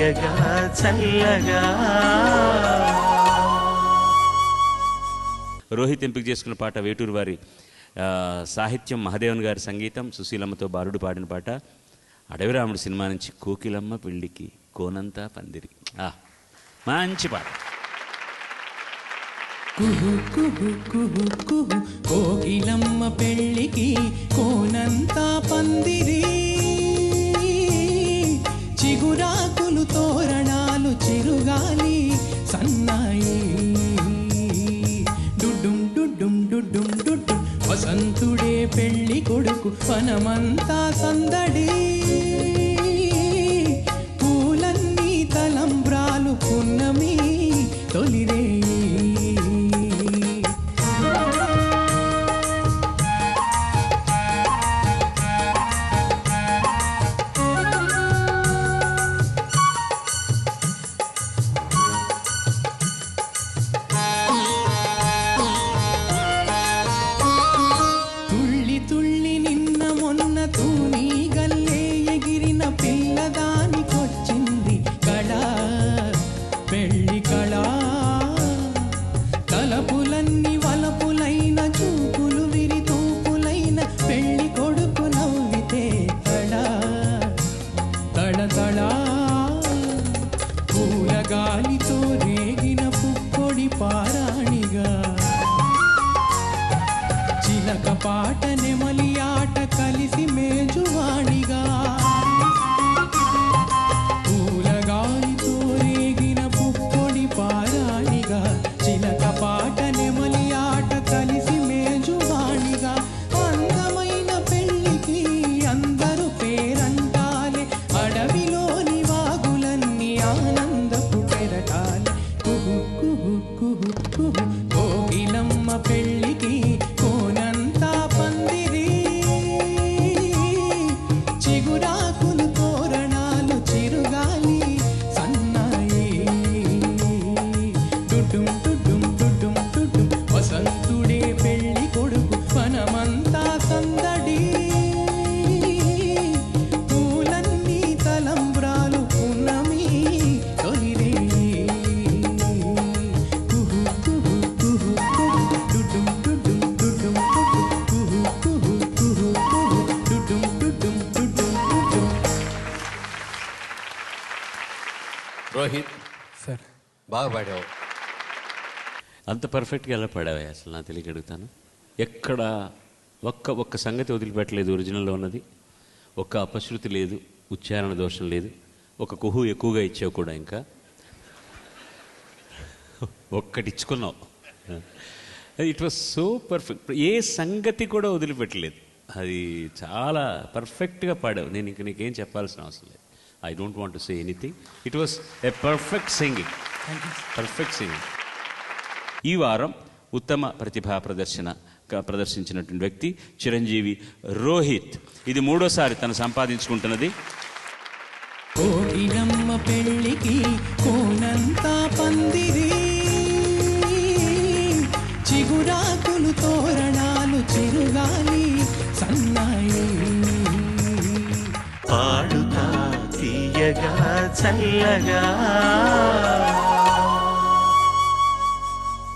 తీయగా చల్లగా. రోహిత్ ఎంపిక చేసుకున్న పాట వేటూరు వారి సాహిత్యం మహదేవన్ గారి సంగీతం సుశీలమ్మతో బాలుడు పాడిన పాట అడవిరాముడు సినిమా నుంచి కోకిలమ్మ పెళ్ళికి కోనంతా పందిరి. ఆ, మంచి పాట. కుహు కుహు కుహు కుహు కోకిలమ్మ పెళ్ళికి కోనంతా పందిరి. పూలు తోరణాలు చిరుగాలి సన్నాయి. డుడ్డుం డుడ్డుం డుడ్డుం డుడ్డుం. వసంతుడే పెళ్ళి కొడుకు వనమంతా సందడి. వేగిన పుక్కొడి పా సందడి. పూలన్నీ తలంబ్రాలు పున్నమి తొలిరే. కుహు కుహు కుహు కుహు డుడ్డుం డుడ్డుం డుడ్డుం డుడ్డుం కుహు కుహు కుహు కుహు డుడ్డుం డుడ్డుం డుడ్డుం డుడ్డుం రోహిత్ సార్. బాగా పాడావు. అంత పర్ఫెక్ట్గా ఎలా పాడావా అసలు నా తెలియక అడుగుతాను. ఎక్కడ ఒక్క ఒక్క సంగతి వదిలిపెట్టలేదు ఒరిజినల్లో ఉన్నది. ఒక్క అపశృతి లేదు ఉచ్చారణ దోషం లేదు. ఒక కుహు ఎక్కువగా ఇచ్చావు కూడా ఇంకా. ఒక్కటి ఇచ్చుకున్నావు ఇట్ వాస్ సో పర్ఫెక్ట్ ఏ సంగతి కూడా వదిలిపెట్టలేదు. అది చాలా పర్ఫెక్ట్గా పాడావు. నేను ఇంక నీకేం చెప్పాల్సిన అవసరం లేదు. I don't want to say anything it was a perfect singing perfect singing ఈ వారం ఉత్తమ ప్రతిభా ప్రదర్శన ప్రదర్శించినటువంటి వ్యక్తి చిరంజీవి రోహిత్. ఇది మూడోసారి తను సంపాదించుకుంటున్నది. కోకిలమ్మ పెళ్ళికి కోనంతా పందిరి. చిగురాకులు తోరణాలు చిరుగాలి సన్నాయి. పాడుతా తీయగా చల్లగా.